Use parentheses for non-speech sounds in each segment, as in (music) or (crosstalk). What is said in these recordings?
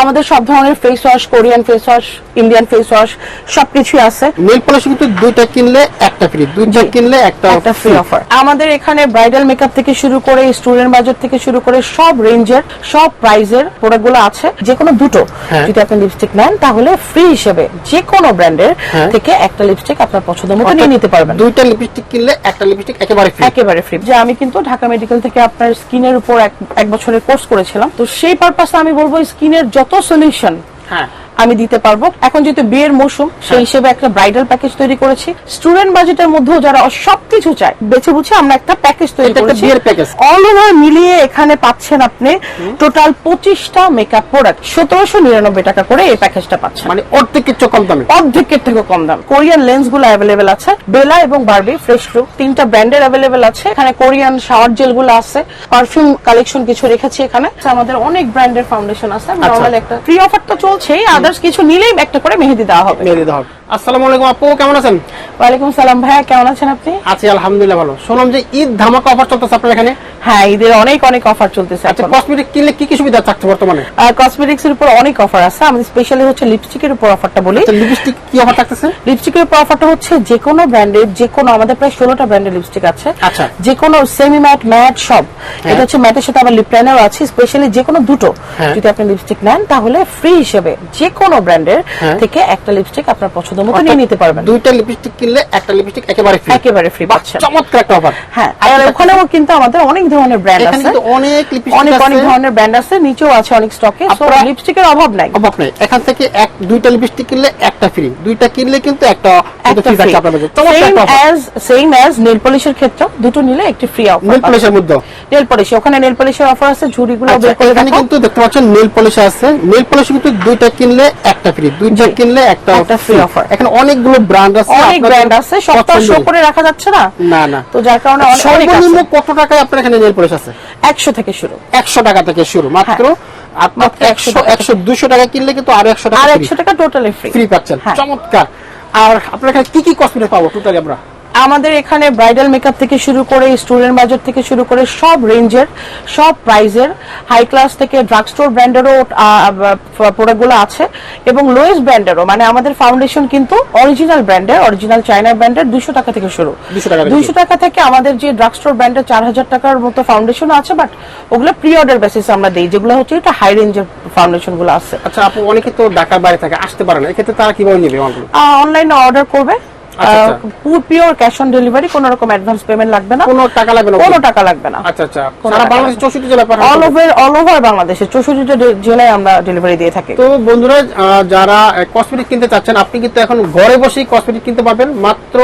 আমাদের সব ধরনের face wash Korean face wash Indian face wash সবকিছুই আছে। নেল পলিশ কিন্তু দুইটা কিনলে একটা ফ্রি দুইটা কিনলে একটা একটা ফ্রি অফার আমাদের এখানে ব্রাইডাল মেকআপ থেকে শুরু করে স্টুডেন্ট বাজেট থেকে শুরু করে সব রেঞ্জের সব প্রাইজের প্রোডাক্টগুলো আছে যে কোনো দুটো। হ্যাঁ। যদি আপনি লিপস্টিক নেন তাহলে ফ্রি হিসেবে যে কোনো ব্র্যান্ডের। থেকে একটা লিপস্টিক আপনার পছন্দ মতো নিয়ে নিতে পারবেন। দুইটা লিপস্টিক কিনলে একটা লিপস্টিক একেবারে ফ্রি একেবারে ফ্রি যে আমি কিন্তু ঢাকা মেডিকেল থেকে আপনার স্কিনের উপর এক এক বছরের কোর্স করেছিলাম তো সেই পারপাসে আমি বলব স্কিনের যত সলিউশন হ্যাঁ। আমি দিতে পারব। এখন যেহেতু বিয়ের মৌসুম সেই হিসেবে একটা ব্রাইডাল প্যাকেজ তৈরি করেছি। স্টুডেন্ট বাজেটের মধ্যেও যারা সবকিছু চায় বেছে বুঝে আমরা একটা প্যাকেজ তৈরি করেছি। অল ওভার মিলিয়ে এখানে পাচ্ছেন আপনি টোটাল পঁচিশটা মেকআপ প্রোডাক্ট সতেরোশো নিরানব্বই টাকা করে এই প্যাকেজটা পাচ্ছেন। মানে অর্ধেক কিছু কম দামে? অর্ধেকের থেকে কম দাম। কোরিয়ান লেন্সগুলো অ্যাভেলেবেল আছে বেলা এবং বারবি ফ্রেশ লুক তিনটা ব্র্যান্ডের অ্যাভেলেবেল আছে। এখানে কোরিয়ান শাওয়ার জেলগুলো আছে পারফিউম কালেকশন কিছু রেখেছি এখানে। আমাদের অনেক ব্র্যান্ডের ফাউন্ডেশন আছে আচ্ছা। নর্মাল একটা। ফ্রি অফার তো চলছেই আদার্স কিছু নিলেই একটা করে মেহেদি দেওয়া হবে। মেহেদি দেওয়া হবে। আসসালামু আলাইকুম আপু কেমন আছেন? ওয়ালাইকুম সালাম ভাইয়া কেমন আছেন আপনি? আছি আলহামদুলিল্লাহ ভালো। শুনলাম যে ঈদ ধামাকা অফার চলতেছে আপনার এখানে। হ্যাঁ ঈদের অনেক অনেক অফার চলতেছে আচ্ছা কসমেটিক কিনলে কি কি সুবিধা থাকছে বর্তমানে? কসমেটিক্স এর উপর অনেক অফার আছে। আমি স্পেশালি হচ্ছে লিপস্টিকের উপর অফারটা বলি। আচ্ছা লিপস্টিক কি অফার থাকতেছে? লিপস্টিকের উপর অফারটা হচ্ছে যে কোনো ব্র্যান্ডের যে কোনো আমাদের প্রায় ষোলোটা ব্র্যান্ডের লিপস্টিক আছে। আচ্ছা। যে কোনো সেমি ম্যাট ম্যাট সব এটা হচ্ছে ম্যাটের সাথে আবার লিপ আছে স্পেশালি যে কোনো দুটো। হ্যাঁ। যদি আপনি লিপস্টিক নেন তাহলে ফ্রি হিসেবে যে কোনো ব্র্যান্ডের হ্যাঁ। থেকে একটা লিপস্টিক আপনার পছন্দ মতো নিয়ে নিতে পারবেন। দুইটা লিপস্টিক কিনলে একটা লিপস্টিক একেবারে ফ্রি একেবারে ফ্রি পাচ্ছেন চমৎকার একটা অফার হ্যাঁ আর ওখানেও কিন্তু আমাদের অনেক ধরনের ব্র্যান্ড আছে। অনেক অনেক অনেক ধরনের ব্র্যান্ড আছে নিচেও আছে অনেক স্টকে লিপস্টিকের অভাব নাই। অভাব নেই। এখান থেকে এক দুইটা লিপস্টিক কিনলে একটা ফ্রি দুইটা কিনলে কিন্তু একটা ফ্রি সেম অ্যাজ নেল পলিশের ক্ষেত্রে দুটো নিলে একটি ফ্রি অফার নেল পলিশের মধ্যে নেল পলিশ ওখানে নেল পলিশের অফার আছে ঝুড়িগুলো আচ্ছা বের করে এখানে কিন্তু দেখতে পাচ্ছেন নেল পলিশ আছে। নেল পলিশ কিন্তু দুইটা কিনলে একটা ফ্রি দুইটা কিনলে একটা একটা free offer। এখানে অনেকগুলো ব্র্যান্ড আছে অনেক ব্র্যান্ড আছে সবটা শো করে রাখা যাচ্ছে না? না না। তো যার কারণে অনেক কত টাকায় আপনার এখানে নেল পলিশ আছে? একশো থেকে শুরু। একশো টাকা থেকে শুরু মাত্র? আপনার 100 100 200 টাকা। একশো দুশো টাকা কিনলে কিন্তু আর 100 টাকা আর টাকা একশো টাকা টোটালি ফ্রি ফ্রি পাচ্ছেন। হ্যাঁ। চমৎকার। আর আপনার এখানে কি কি কসমেটিক পাবো টোটালি আমরা? আমাদের এখানে ব্রাইডাল মেকআপ থেকে শুরু করে স্টুডেন্ট বাজেট থেকে শুরু করে সব রেঞ্জের সব প্রাইজের হাই ক্লাস থেকে ড্রাগ স্টোর ব্র্যান্ডেরও প্রোডাক্টগুলো আছে এবং লোয়েস্ট ব্র্যান্ডেরও মানে আমাদের ফাউন্ডেশন কিন্তু অরিজিনাল ব্র্যান্ডের অরিজিনাল চায়না ব্র্যান্ডের দুশো টাকা থেকে শুরু। 200 টাকা থেকে দুইশো টাকা থেকে আমাদের যে ড্রাগ স্টোর ব্র্যান্ডের চার হাজার টাকার মতো ফাউন্ডেশন আছে বাট ওগুলো প্রি অর্ডার বেসিস আমরা দিই যেগুলো হচ্ছে এটা হাই রেঞ্জের ফাউন্ডেশনগুলো আছে। আচ্ছা আপু অনেকে তো ঢাকার বাইরে থাকে আসতে পারে না। এক্ষেত্রে তারা কীভাবে নেবে অনলাইনে অর্ডার করবে। পিওর ক্যাশ অন ডেলিভারি কোনো রকম অ্যাডভান্স পেমেন্ট লাগবে না। কোনো টাকা লাগবে না কোনো টাকা লাগবে না। আচ্ছা আচ্ছা। সারা বাংলাদেশ লাগবে চৌষট্টি জেলায় পাঠানো অল ওভার অল ওভার বাংলাদেশে চৌষট্টিটা ডে- জেলায় আমরা ডেলিভারি দিয়ে থাকি। তো বন্ধুরা যারা কসমেটিক কিনতে চাচ্ছেন আপনি কিন্তু এখন ঘরে বসেই কসমেটিক কিনতে পারবেন। মাত্র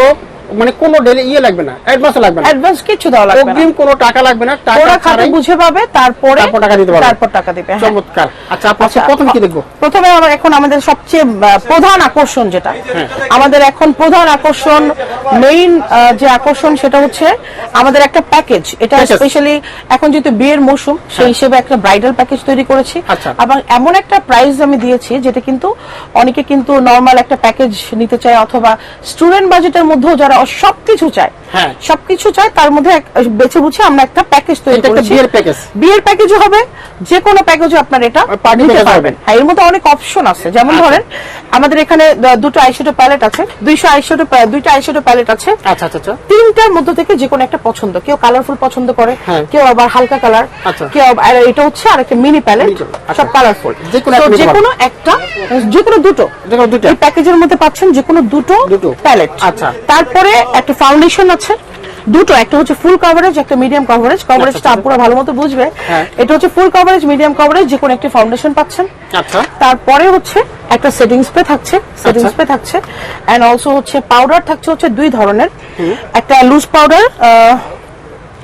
মানে কোনো ডেলি ইয়ে লাগবে না অ্যাডভান্স লাগবে না অ্যাডভান্স কিছু দেওয়া লাগবে না অগ্রিম কোনো টাকা লাগবে না টাকা ওরা খাতে বুঝে পাবে তারপরে তারপর টাকা দিতে পারবে। তারপর টাকা দিবে হ্যাঁ। চমৎকার আচ্ছা আপু আচ্ছা, প্রথম কি দেখব প্রথমে আমরা এখন আমাদের সবচেয়ে প্রধান আকর্ষণ যেটা হ্যাঁ। আমাদের এখন প্রধান আকর্ষণ মেইন যে আকর্ষণ সেটা হচ্ছে আমাদের একটা প্যাকেজ এটা স্পেশালি এখন যেহেতু বিয়ের মৌসুম সেই হিসেবে একটা ব্রাইডাল প্যাকেজ তৈরি করেছি আচ্ছা। এবং এমন একটা প্রাইস আমি দিয়েছি যেটা কিন্তু অনেকে কিন্তু নর্মাল একটা প্যাকেজ নিতে চায় অথবা স্টুডেন্ট বাজেটের মধ্যেও যারা সবকিছু চায় হ্যাঁ। সবকিছু চায় তার মধ্যে বেছে বুঝে আমরা একটা প্যাকেজ তৈরি করেছি বিয়ের প্যাকেজ বিয়ের প্যাকেজও হবে যে কোনো প্যাকেজও আপনার এটা নিতে পারবেন হ্যাঁ এর মধ্যে অনেক অপশন আছে যেমন আচ্ছা। ধরেন আমাদের এখানে দুটো আইশ্যাডো প্যালেট আছে দুইশো আইশ্যাডো দুইটা আইশ্যাডো প্যালেট আছে আচ্ছা আচ্ছা আচ্ছা তিনটার মধ্যে থেকে যে কোনো একটা পছন্দ কেউ কালারফুল পছন্দ করে হ্যাঁ। কেউ আবার হালকা কালার আচ্ছা। কেউ আর এটা হচ্ছে আর একটা মিনি প্যালেট। সব কালারফুল যে কোনো একটা যে কোনো দুটো দুইটা? এই প্যাকেজের মধ্যে পাচ্ছেন যে কোনো দুটো দুটো। প্যালেট আচ্ছা। তারপরে একটা ফাউন্ডেশন আছে। দুটো একটা হচ্ছে ফুল কভারেজ একটা মিডিয়াম কভারেজ কভারেজটা আচ্ছা। আপুরা ভালো মতো বুঝবে। হ্যাঁ। এটা হচ্ছে ফুল কভারেজ মিডিয়াম কভারেজ যে কোনো একটি ফাউন্ডেশন পাচ্ছেন। আচ্ছা। তারপরে হচ্ছে একটা সেটিং স্প্রে থাকছে সেটিং আচ্ছা। স্প্রে থাকছে। এন্ড অলসো হচ্ছে পাউডার থাকছে হচ্ছে দুই ধরনের। একটা লুজ পাউডার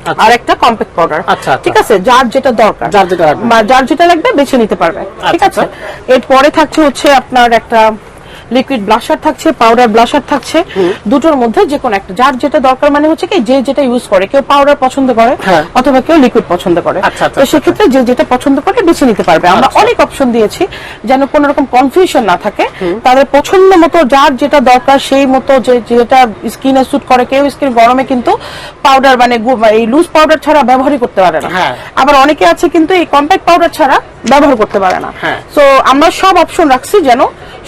আচ্ছা। আর একটা কম্প্যাক্ট পাউডার আচ্ছা, আচ্ছা। ঠিক আছে? যার যেটা দরকার। যার যেটা লাগবে। যার যেটা লাগবে বেছে নিতে পারবে। ঠিক আচ্ছা, আছে? এরপরে থাকছে হচ্ছে আপনার একটা লিকুইড ব্লাশার থাকছে পাউডার ব্লাশার থাকছে দুটোর মধ্যে যে কোনো একটা যার যেটা দরকার মানে হচ্ছে কি যে যেটা ইউজ করে কেউ পাউডার পছন্দ করে হ্যাঁ। অথবা কেউ লিকুইড পছন্দ করে আচ্ছা, আচ্ছা, তো আচ্ছা, সেক্ষেত্রে যে যেটা পছন্দ করে বেছে নিতে পারবে আমরা। অনেক অপশন দিয়েছি যেন কোনো রকম কনফিউশন না থাকে তাদের পছন্দ মতো যার যেটা দরকার সেই মতো যে যেটা স্কিনে স্যুট করে কেউ স্কিন গরমে কিন্তু পাউডার মানে এই লুজ পাউডার ছাড়া ব্যবহারই করতে পারে না হ্যাঁ। আবার অনেকে আছে কিন্তু এই কম্প্যাক্ট পাউডার ছাড়া ব্যবহার করতে পারে না হ্যাঁ। তো আমরা সব অপশন রাখছি যেন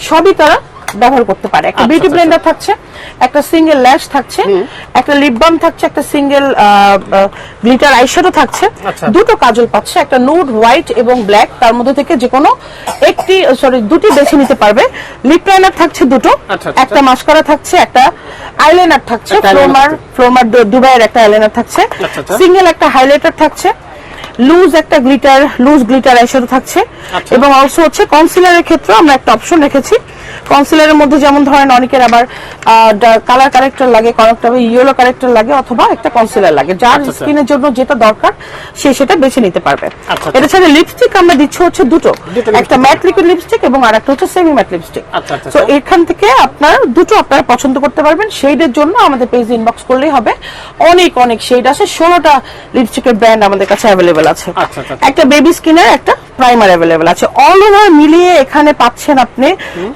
সবই তারা ব্যবহার করতে পারে। একটা আচ্ছা, বিউটি আচ্ছা, ব্লেন্ডার থাকছে একটা সিঙ্গেল ল্যাশ থাকছে একটা লিপ বাম থাকছে একটা সিঙ্গেল গ্লিটার আইশ্যাডো থাকছে। আচ্ছা। দুটো কাজল পাচ্ছে একটা নুড হোয়াইট এবং ব্ল্যাক তার মধ্যে থেকে যে কোনো একটি সরি দুটি বেছে নিতে পারবে। লিপ লাইনার থাকছে দুটো। আচ্ছা, আচ্ছা। একটা মাস্কারা থাকছে একটা আইলাইনার থাকছে। ফ্লোমার ফ্লোমার দুবাইয়ের একটা আইলাইনার থাকছে। আচ্ছা, আচ্ছা। সিঙ্গেল একটা হাইলাইটার থাকছে। লুজ একটা গ্লিটার লুজ গ্লিটার আইশ্যাডো থাকছে। আচ্ছা। এবং অলসো হচ্ছে কনসিলারের ক্ষেত্রে আমরা একটা অপশন রেখেছি। কনসিলারের মধ্যে যেমন ধরেন অনেকের আবার কালার কারেক্টার লাগে কয়েকটা ইয়েলো কারেক্টার লাগে অথবা একটা কনসিলার লাগে। যার আচ্ছা, আচ্ছা। স্কিনের জন্য যেটা দরকার সে সেটা বেছে নিতে পারবে। আচ্ছা। এটা ছাড়া লিপস্টিক আমরা দিচ্ছি হচ্ছে দুটো। একটা ম্যাট লিকুইড লিপস্টিক এবং আর একটা হচ্ছে সেমি ম্যাট লিপস্টিক আচ্ছা, আচ্ছা, তো আচ্ছা। এখান থেকে আপনার দুটো আপনারা পছন্দ করতে পারবেন। শেডের জন্য আমাদের পেজ ইনবক্স করলেই হবে। অনেক অনেক শেড আছে। ষোলোটা লিপস্টিকের ব্র্যান্ড আমাদের কাছে অ্যাভেলেবেল আছে। আচ্ছা, আচ্ছা, আচ্ছা। একটা বেবি স্কিনের একটা প্রাইমার অ্যাভেলেবেল আছে। অল ওভার মিলিয়ে এখানে পাচ্ছেন আপনি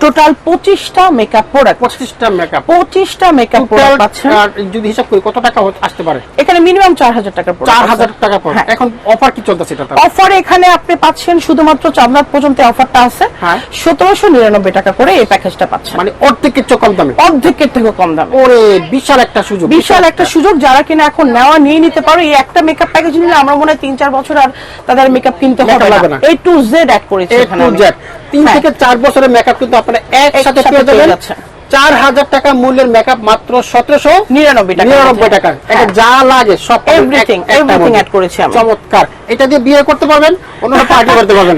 টোটাল পঁচিশটা মেকআপ প্রোডাক্ট পঁচিশটা মেকআপ পঁচিশটা মেকআপ প্রোডাক্ট পাচ্ছেন যদি হিসাব করি কত টাকা আসতে পারে? এখানে মিনিমাম চার হাজার টাকার চার হাজার টাকা পড়ে হ্যাঁ। এখন অফার কি চলতেছে এটা অফার এখানে আপনি পাচ্ছেন শুধুমাত্র চাঁদনাথ পর্যন্ত অফারটা আছে। হ্যাঁ। সতেরোশো নিরানব্বই টাকা করে এই প্যাকেজটা পাচ্ছেন। মানে অর্ধেকের চেয়ে কম দামে? অর্ধেকের থেকে কম দামে। ওরে বিশাল একটা সুযোগ বিশাল একটা সুযোগ। যারা কিনা এখন নেওয়া নিয়ে নিতে পারো এই একটা মেকআপ প্যাকেজ নিলে আমার মনে হয় তিন চার বছর আর তাদের মেকআপ কিনতে হবে না। এ টু জেড অ্যাড করেছি এ এখানে টু জেড তিন হ্যাঁ। থেকে চার বছরের মেকআপ কিন্তু আপনার একসাথে পেয়ে যাবেন। চার হাজার টাকা মূল্যের মেকআপ মাত্র সতেরোশো নিরানব্বই টাকা নিরানব্বই টাকা। এটা যা লাগে সব everything মধ্যে। add করেছি আমি। চমৎকার। এটা দিয়ে বিয়ে করতে পারবেন অন্য পার্টি করতে পারবেন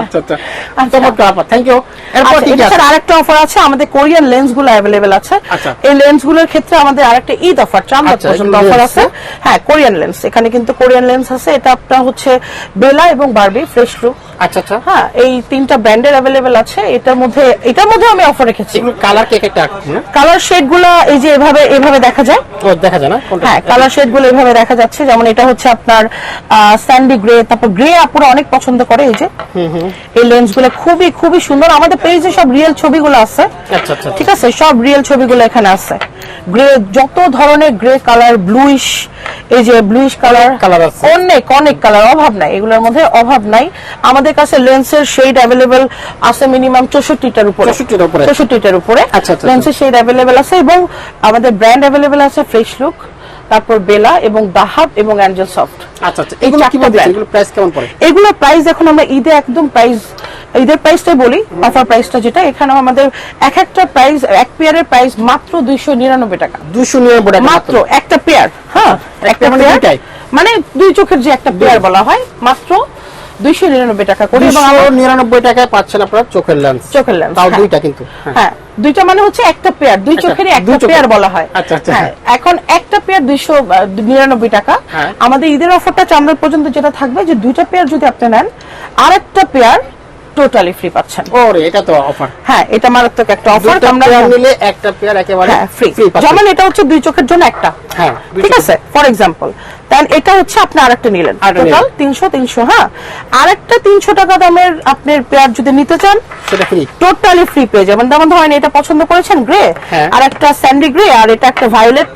আচ্ছা আচ্ছা। আচ্ছা। চমৎকার আপা থ্যাংক ইউ এরপর আচ্ছা, কি কি আছে? আরেকটা অফার আছে আমাদের কোরিয়ান লেন্সগুলো অ্যাভেলেবেল আছে। আচ্ছা। এই লেন্সগুলোর ক্ষেত্রে আমাদের আরেকটা ঈদ অফার পর্যন্ত এগুলো অফার আছে। হ্যাঁ কোরিয়ান লেন্স এখানে কিন্তু কোরিয়ান লেন্স আছে। এটা আপনার হচ্ছে বেলা এবং বারবি ফ্রেশ লুক আচ্ছা আচ্ছা। হ্যাঁ এই তিনটা ব্র্যান্ডের অ্যাভেলেবেল আছে। এটার মধ্যে এটার মধ্যে আমি অফার রেখেছি। কালার একটা কালার শেডগুলো এই যে এভাবে এভাবে দেখা যায়? দেখা যায় না? হ্যাঁ কালার শেডগুলো এভাবে দেখা যাচ্ছে। যেমন এটা হচ্ছে আপনার স্যান্ডি গ্রে তারপর গ্রে আপুরা অনেক পছন্দ করে এই যে। এই লেন্সগুলো খুবই খুবই সুন্দর। আমাদের পেজে সব রিয়েল ছবিগুলো আছে। আচ্ছা আচ্ছা ঠিক আছে? সব রিয়েল ছবিগুলো এখানে আছে। গ্রে যত ধরনের গ্রে কালার ব্লুইশ এই যে ব্লুইশ কালার colour আছে। অনেক অনেক কালার অভাব নাই। এগুলোর মধ্যে অভাব নাই। আমাদের কাছে লেন্সের শেড অ্যাভেলেবেল আছে মিনিমাম চৌষট্টিটার উপরে। 64 টার উপরে। চৌষট্টিটার উপরে। আচ্ছা, আচ্ছা, লেন্সের শেড অ্যাভেলেবেল আছে এবং আমাদের ব্র্যান্ড অ্যাভেলেবেল আছে ফ্রেশ লুক তারপর বেলা এবং দাহাব এবং অ্যাঞ্জেল সফট আচ্ছা আচ্ছা। এগুলো প্রাইস কেমন পড়ে? এগুলোর প্রাইস এখন আমরা ঈদে একদম প্রাইস ঈদের প্রাইসটাই বলি অফার প্রাইসটা যেটা। এখানে আমাদের এক একটা প্রাইস এক পেয়ারের প্রাইস মাত্র দুইশো নিরানব্বই টাকা। দুশো নিরানব্বই টাকা মাত্র একটা পেয়ার হ্যাঁ একটা মানে পেয়ার দুইটাই? মানে দুই চোখের যে একটা পেয়ার বলা হয় মাত্র দুইশো নিরানব্বই টাকা করে। এবং নিরানব্বই টাকায় পাচ্ছেন আপনার চোখের লেন্স চোখের লেন্স তাও হ্যাঁ। দুইটা কিন্তু হ্যাঁ। হ্যাঁ দুইটা মানে হচ্ছে একটা পেয়ার দুই চোখের একটা পেয়ার বলা হয় আচ্ছা, আচ্ছা। হ্যাঁ, এখন একটা পেয়ার দুইশো নিরানব্বই টাকা হ্যাঁ। আমাদের ঈদের অফারটা চামড়ার পর্যন্ত যেটা থাকবে যে দুইটা পেয়ার যদি আপনি নেন আর একটা পেয়ার টোটালি ফ্রি পাচ্ছেন। ওরে এটা তো অফার হ্যাঁ এটা মারাত্মক একটা অফার আমরা নিলে একটা পেয়ার একেবারে হ্যাঁ ফ্রি যেমন এটা হচ্ছে দুই চোখের জন্য একটা। হ্যাঁ, ঠিক আছে? ফর এক্সাম্পল দেন এটা হচ্ছে আপনি আরেকটা নিলেন। টোটাল নিলেন। তিনশো তিনশো হ্যাঁ? আরেকটা তিনশো টাকা দামের আপনার পেয়ার যদি নিতে চান সেটা ফ্রি টোটালি ফ্রি পেয়ে যাবেন। যেমন ধরেন এটা পছন্দ করেছেন গ্রে হ্যাঁ। আর একটা স্যান্ডি গ্রে আর এটা একটা ভায়োলেট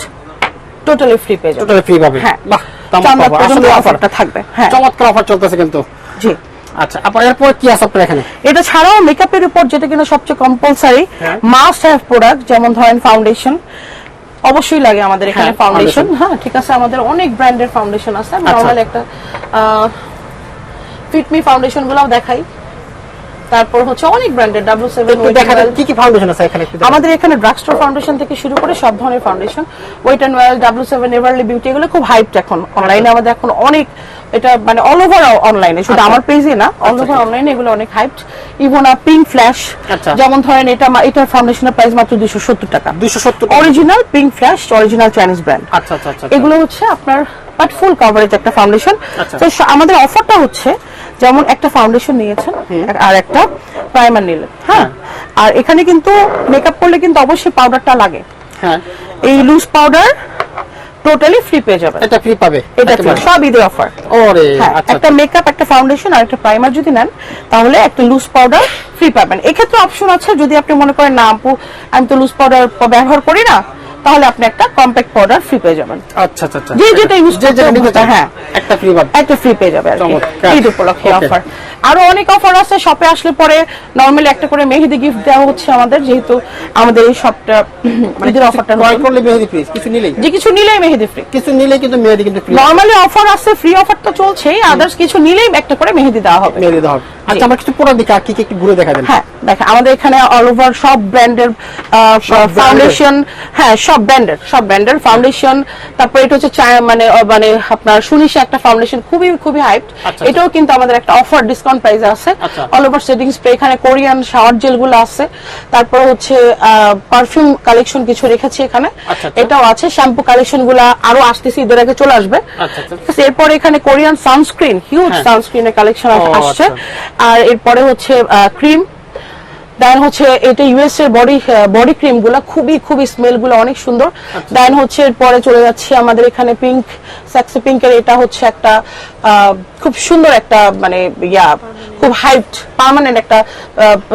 টোটালি ফ্রি পেয়ে যাবেন। টোটালি ফ্রি পাবে হ্যাঁ। বাহ চমৎকার। অফারটা থাকবে। হ্যাঁ। চমৎকার অফার চলতেছে কিন্তু। জি। আচ্ছা আপনার এরপর কি আছে আপনার এখানে? এটা ছাড়াও মেকআপের উপর যেটা কিনা সবচেয়ে কম্পালসারি হ্যাঁ। মাস্ট হ্যাভ প্রোডাক্ট যেমন ধরেন ফাউন্ডেশন অবশ্যই লাগে আমাদের এখানে হ্যাঁ, ফাউন্ডেশন হ্যাঁ ঠিক আছে আমাদের অনেক ব্র্যান্ডের ফাউন্ডেশন আছে। আমি আচ্ছা। নর্মালি একটা ফিটমি ফাউন্ডেশন গুলাও দেখাই। তারপর হচ্ছে অনেক ব্র্যান্ডের ডাব্লিউ সেভেন কি কি ফাউন্ডেশন আছে এখানে আমাদের এখানে ড্রাগস্টোর ফাউন্ডেশন থেকে শুরু করে সব ধরনের foundation wet and wild W seven everly beauty এগুলো খুব হাইপড এখন অনলাইনে আমাদের এখন অনেক এটা মানে অল ওভার অনলাইনে শুধু আচ্ছা। আমার পেজে না অল ওভার অনলাইনে এগুলো অনেক হাইপড ইভন পিঙ্ক ফ্ল্যাশ আচ্ছা। যেমন ধরেন এটা এটার ফাউন্ডেশনের প্রাইস মাত্র দুইশো সত্তর টাকা 270 টাকা। Original pink flash original Chinese brand আচ্ছা আচ্ছা আচ্ছা আচ্ছা। এগুলো হচ্ছে আপনার বাট ফুল কভারেজ একটা ফাউন্ডেশন আচ্ছা। তো আমাদের অফারটা হচ্ছে যেমন একটা ফাউন্ডেশন নিয়েছেন আর একটা প্রাইমার নিলেন। হ্যাঁ? আর এখানে কিন্তু মেকআপ করলে কিন্তু অবশ্যই পাউডারটা লাগে। হ্যাঁ। এই লুজ পাউডার টোটালি ফ্রি পেয়ে যাবেন। এটা ফ্রি পাবে? এটা সব ঈদের অফার ওরে হ্যাঁ আচ্ছা একটা মেকআপ একটা ফাউন্ডেশন আর একটা প্রাইমার যদি নেন তাহলে একটা লুজ পাউডার ফ্রি পাবেন। এক্ষেত্রে অপশন আছে যদি আপনি মনে করেন না আপু আমি তো লুজ পাউডার ব্যবহার করি না। তাহলে আপনি একটা কম্প্যাক্ট পাউডার ফ্রি পেয়ে যাবেন। আচ্ছা আচ্ছা আচ্ছা। যে যেটা ইউজ চান, হ্যাঁ। একটা ফ্রি পাবে একটা ফ্রি পেয়ে যাবে আর। ঈদ উপলক্ষে অফার আরও অনেক অফার আছে শপে আসলে পরে নরমালি একটা করে মেহেদি গিফট দেওয়া হচ্ছে আমাদের যেহেতু আমাদের এই শপটা (coughs) ঈদের অফারটা ক্রয় করলে মেহেদি ফ্রি কিছু নিলেই। যে কিছু নিলেই মেহেদি ফ্রি কিছু নিলে কিন্তু মেহেদি কিন্তু ফ্রি নরমালি অফার আছে ফ্রি অফার তো চলছেই আদার্স কিছু নিলেই একটা করে মেহেদি দেওয়া হবে। মেহেদি দেওয়া হবে। আচ্ছা আমরা কিছু প্রোডাক্ট দেখি আর কি কি একটু ঘুরে দেখা দেন হ্যাঁ দেখেন আমাদের এখানে অল ওভার সব ব্র্যান্ডের ফাউন্ডেশন হ্যাঁ সব ব্র্যান্ডের সব ব্র্যান্ডের ফাউন্ডেশন তারপর এটা হচ্ছে মানে মানে আপনার সুনিশা একটা ফাউন্ডেশন খুবই খুবই হাইট আচ্ছা, এটাও কিন্তু আমাদের একটা অফার ডিসকাউন্ট প্রাইসে আছে আচ্ছা। অল ওভার সেটিং স্প্রে এখানে কোরিয়ান শাওয়ার জেলগুলো আছে তারপর হচ্ছে পারফিউম কালেকশন কিছু রেখেছি এখানে আচ্ছা, আচ্ছা। এটাও আছে শ্যাম্পু কালেকশনগুলা আরও আসতেছে ঈদের আগে চলে আসবে আচ্ছা, আচ্ছা। এরপর এখানে কোরিয়ান সানস্ক্রিন হিউজ। সানস্ক্রিনের কালেকশন আসছে আচ্ছা। আর এরপরে হচ্ছে ক্রিম দেন হচ্ছে এটা ইউএস এর বডি বডি ক্রিমগুলো খুবই খুবই স্মেলগুলো অনেক সুন্দর। দেন হচ্ছে এরপরে চলে যাচ্ছে আমাদের এখানে পিঙ্ক স্যাক্সি পিঙ্কের এটা হচ্ছে একটা আহ, খুব সুন্দর একটা মানে ইয়া। খুব হাইট পার্মানেন্ট একটা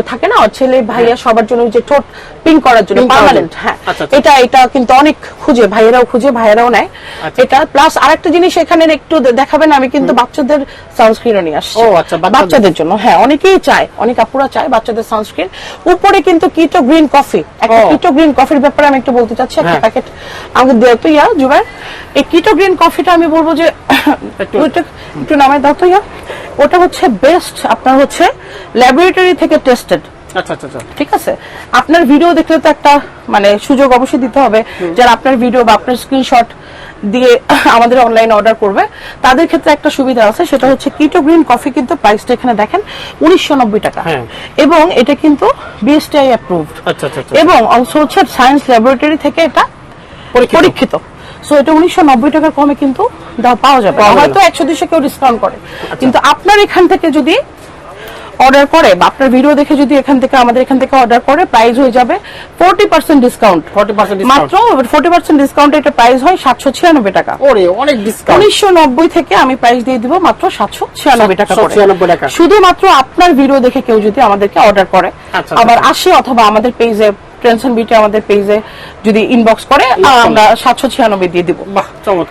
থাকে না? ছেলে ভাইয়া সবার জন্য যে ঠোঁট পিঙ্ক করার জন্য পার্মানেন্ট হ্যাঁ। আচ্ছা, আচ্ছা। এটা এটা কিন্তু অনেক খুঁজে ভাইয়েরাও খুঁজে ভাইয়েরাও নেয়। আচ্ছা। এটা প্লাস আরেকটা জিনিস এখানে একটু দেখাবেন আমি কিন্তু বাচ্চাদের সানস্ক্রিনও নিয়ে আসছি। বাচ্চাদের। জন্য হ্যাঁ অনেকেই চায় অনেক আপুরা চায় বাচ্চাদের সানস্ক্রিন উপরে কিন্তু কিটো গ্রিন কফি একটা কিটো গ্রিন কফির ব্যাপারে আমি একটু বলতে চাচ্ছি একটা। প্যাকেট আমাকে দেও তো ইয়া জুবাই। এই কিটো গ্রিন কফিটা আমি বলব যে একটু- একটু নামায় দাও তো ইয়া। ওটা হচ্ছে বেস্ট আপনার হচ্ছে ল্যাবরেটরি থেকে টেস্টেড আচ্ছা আচ্ছা আচ্ছা। ঠিক আছে? আপনার ভিডিও দেখলে তো একটা মানে সুযোগ অবশ্যই দিতে হবে যারা আপনার ভিডিও বা আপনার স্ক্রিনশট দিয়ে (laughs) আমাদের অনলাইন অর্ডার করবে তাদের ক্ষেত্রে একটা সুবিধা আছে সেটা হচ্ছে কিটো গ্রিন কফি কিন্তু প্রাইসটা এখানে দেখেন উনিশশো নব্বই টাকা। হ্যাঁ। এবং এটা কিন্তু বিএসটিআই অ্যাপ্রুভড এবং অলসো হচ্ছে সায়েন্স ল্যাবরেটরি থেকে এটা পরীক্ষিত। সো এটা উনিশশো নব্বই টাকার কমে কিন্তু পাওয়া যাবে। হয়তো একশো দুশো কেউ ডিসকাউন্ট করে। কিন্তু আপনার এখান থেকে যদি অর্ডার করে বা আপনার ভিডিও দেখে যদি এখান থেকে আমাদের এখান থেকে অর্ডার করে প্রাইস হয়ে যাবে ফোর্টি পার্সেন্ট ডিসকাউন্ট 40% মাত্র ফোর্টি পার্সেন্ট ডিসকাউন্ট এটা প্রাইস হয় সাতশো ছিয়ানব্বই টাকা। ওরে অনেক ডিসকাউন্ট উনিশশো নব্বই থেকে আমি প্রাইস দিয়ে দিব মাত্র সাতশো ছিয়ানব্বই টাকা করে। 796 টাকা। শুধুমাত্র আপনার ভিডিও দেখে কেউ যদি আমাদেরকে অর্ডার করে আচ্ছা, আবার আচ্ছা। আসে অথবা আমাদের পেজে টেনশন বিটে আমাদের পেজে যদি ইনবক্স করে আমরা সাতশো ছিয়ানব্বই দিয়ে দিব।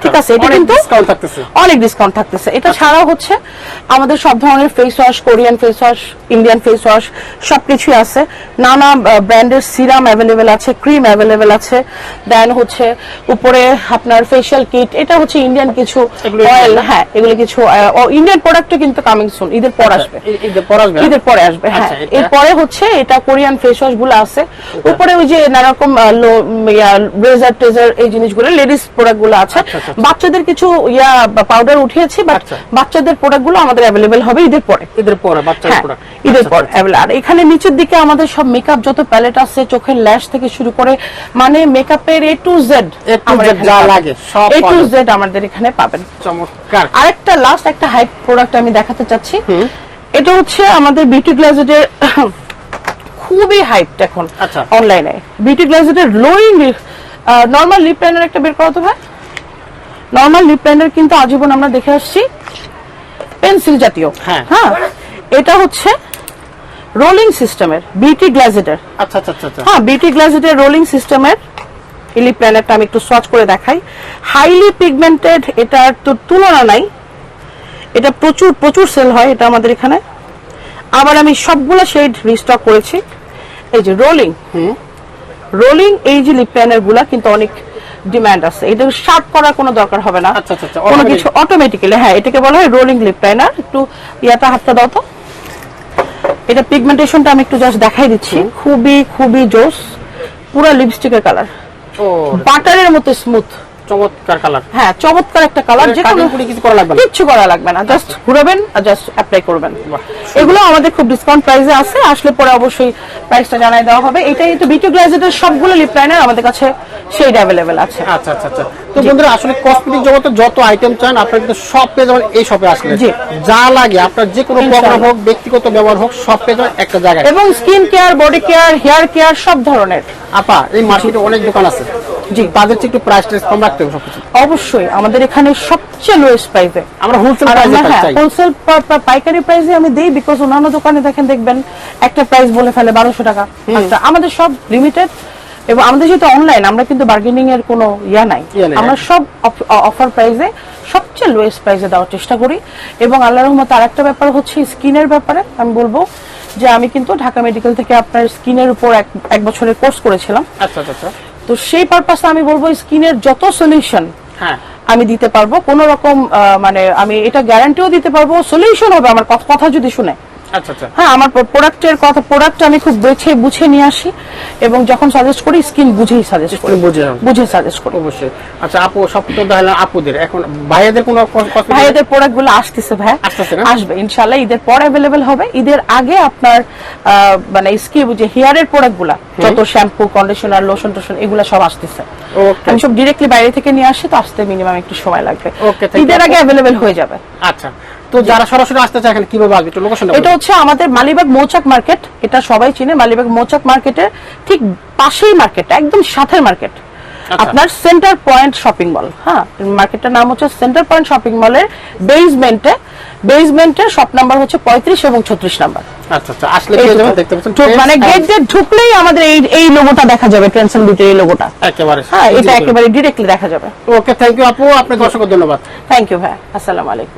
ঠিক আছে এটা কিন্তু ডিসকাউন্ট থাকতেছে। অনেক ডিসকাউন্ট থাকতেছে। এটা ছাড়াও হচ্ছে আমাদের সব ধরনের face wash Korean face wash Indian face wash সবকিছুই আছে। নানা ব্র্যান্ডের সিরাম অ্যাভেলেবেল আছে ক্রিম অ্যাভেলেবেল আছে। দেন হচ্ছে উপরে আপনার ফেশিয়াল কিট এটা হচ্ছে ইন্ডিয়ান কিছু অয়েল হ্যাঁ এগুলো কিছু ইন্ডিয়ান প্রোডাক্টও কিন্তু কামিং সুন ঈদের পর আসবে। পর আসবে ঈদের পরে আসবে হ্যাঁ। আচ্ছা, এরপরে হচ্ছে এটা কোরিয়ান ফেস ওয়াশগুলো আছে। উপরে ওই যে নানা রকম ব্রেজার ট্রেজার এই জিনিসগুলো লেডিস প্রোডাক্টগুলো আছে। আচ্ছা, আচ্ছা, আচ্ছা। বাচ্চাদের কিছু ইয়া পাউডার উঠিয়েছি বাট। বাচ্চাদের প্রোডাক্টগুলো আমাদের অ্যাভেলেবেল হবে ঈদের পরে। ঈদের পরে বাচ্চার হ্যাঁ প্রোডাক্ট ঈদের পর আর এখানে নিচের দিকে আমাদের সব মেকআপ যত প্যালেট আছে চোখের ল্যাশ থেকে শুরু করে মানে মেকআপের এ টু জেড যা লাগে, সব এ টু জেড আমাদের এখানে পাবেন। চমৎকার। আরেকটা লাস্ট একটা হাইপ প্রোডাক্ট আমি দেখাতে চাচ্ছি। এটা হচ্ছে আমাদের বিউটি গ্লাজেটের খুবই হাইপ এখন। অনলাইনে বিউটি গ্লাজেটের লোয়িং নর্মাল লিপ লাইনার একটা বের করো তো ভাই। নর্মাল লিপ লাইনার কিন্তু আজীবন আমরা দেখে আসছি। পেন্সিল জাতীয়। হ্যাঁ। হ্যাঁ। এটা হচ্ছে রোলিং সিস্টেমের বিউটি গ্লাজেটের আচ্ছা আচ্ছা হ্যাঁ বিউটি গ্লাজেটের রোলিং সিস্টেমের ইলি প্ল্যানেটটা আমি একটু সোয়াচ করে দেখাই। হাইলি পিগমেন্টেড এটার তো তুলনা নাই। এটা প্রচুর প্রচুর সেল হয় এটা আমাদের এখানে। আবার আমি সবগুলো শেড রিস্টক করেছি। এই যে রোলিং রোলিং এই যে লিপ প্যানেরগুলা কিন্তু অনেক ডিমান্ড আছে। এটা শার্প করার কোনো দরকার হবে না। আচ্ছা, আচ্ছা, আচ্ছা, কোনো কিছু অটোমেটিক্যালি হ্যাঁ এটাকে বলা হয় রোলিং লিপ প্যানার একটু ইয়াটা হাতটা দাও তো। এটা পিগমেন্টেশনটা আমি একটু জাস্ট দেখাই দিচ্ছি। খুবই খুবই জোস। পুরো লিপস্টিকের কালার ও। বাটারের মতো স্মুথ চমৎকার কালার হ্যাঁ চমৎকার একটা কালার যে কোনো কিছু করা লাগবে না। কিচ্ছু করা লাগবে না জাস্ট ঘুরাবেন আর জাস্ট অ্যাপ্লাই করবেন। এগুলো আমাদের খুব ডিসকাউন্ট প্রাইসে আছে আসলে পরে অবশ্যই প্রাইসটা জানাই দেওয়া হবে। এটাই তো বিটু গ্লাজেটের সবগুলো লিপ লাইনার আমাদের কাছে সেই অ্যাভেলেবেল আছে। আচ্ছা আচ্ছা আচ্ছা। তো বন্ধুরা আসলে কসমেটিক জগতে যত আইটেম চান আপনারা কিন্তু সব পেয়ে যাবেন এই শপে আসলে। যা লাগে আপনার যে কোনো প্রোগ্রাম হোক ব্যক্তিগত ব্যবহার হোক সব পেয়ে যাবেন একটা জায়গায়। এবং skin care body care hair care সব ধরনের। আপা এই মার্কেটে অনেক দোকান আছে। জি। তাদের একটু প্রাইস টেস কম রাখতে হবে সবকিছু। অবশ্যই আমাদের এখানে সবচেয়ে লোয়েস্ট প্রাইসে আমরা হোলসেল প্রাইসে হ্যাঁ চাই হোলসেল পাইকারি প্রাইসে আমি দেই বিকজ অন্যান্য দোকানে দেখেন দেখবেন একটা প্রাইস বলে ফেলে টাকা। আচ্ছা আমাদের সব লিমিটেড এবং আমাদের যেহেতু অনলাইন আমরা কিন্তু বার্গেনিং এর কোনো ইয়া নাই। আমরা সব অফার প্রাইসে সবচেয়ে লোয়েস্ট প্রাইসে দেওয়ার চেষ্টা করি। এবং আল্লাহ রহমত আর একটা ব্যাপার হচ্ছে স্কিনের ব্যাপারে আমি বলব যে আমি কিন্তু ঢাকা মেডিকেল থেকে আপনার স্কিনের উপর এক এক বছরের কোর্স করেছিলাম। আচ্ছা আচ্ছা আচ্ছা। তো সেই পারপাসে আমি বলব স্কিনের যত সলিউশন হ্যাঁ। আমি দিতে পারব কোন রকম মানে আমি এটা গ্যারান্টিও দিতে পারব সলিউশন হবে আমার কথা- যদি শুনে। হ্যাঁ আমার প্রোডাক্টের কথা প্রোডাক্ট আমি খুব বেছে বুঝে নিয়ে আসি এবং যখন সাজেস্ট করি স্কিন বুঝেই সাজেস্ট করি। বুঝে। বুঝে সাজেস্ট করি। অবশ্যই। আচ্ছা আপু সব তো দেখালাম আপুদের। এখন ভাইয়াদের কোনো ভাইয়াদের প্রোডাক্ট আসতেছে ভাই। আসবে ইনশাল্লাহ ঈদের পর অ্যাভেলেবেল হবে। ঈদের আগে আপনার মানে স্কিন যে হেয়ারের প্রোডাক্টগুলা যত শ্যাম্পু কন্ডিশনার লোশন টোশন এগুলো সব আসতেছে. আমি সব ডিরেক্টলি বাইরে থেকে নিয়ে আসি তো আসতে মিনিমাম একটু সময় লাগবে। ঈদের আগে। অ্যাভেলেবেল হয়ে যাবে। আচ্ছা। তো যারা সরাসরি আসতে চায় এখানে কীভাবে আসবে? একটু লোকেশন এটা হচ্ছে আমাদের মালিবাগ মৌচাক মার্কেট এটা সবাই চিনে। মালিবাগ মৌচাক মার্কেটের ঠিক পাশেই মার্কেট একদম সাথের মার্কেট। আচ্ছা। আপনার সেন্টার পয়েন্ট শপিং মল হ্যাঁ? মার্কেটটার নাম হচ্ছে সেন্টার পয়েন্ট শপিং মলের বেসমেন্টে বেসমেন্টে শপ নাম্বার হচ্ছে পঁয়ত্রিশ এবং ছত্রিশ নাম্বার আচ্ছা আচ্ছা আসলে দেখতে পাচ্ছেন মানে গেট দিয়ে ঢুকলেই আমাদের এই এই লোগোটা দেখা যাবে বিউটির এই লোগোটা একেবারে। হ্যাঁ এটা একেবারে ডিরেক্টলি দেখা যাবে। ওকে থ্যাংক ইউ আপু আপনাকে অসংখ্য ধন্যবাদ। থ্যাংক ইউ ভাই। আসসালামু আলাইকুম।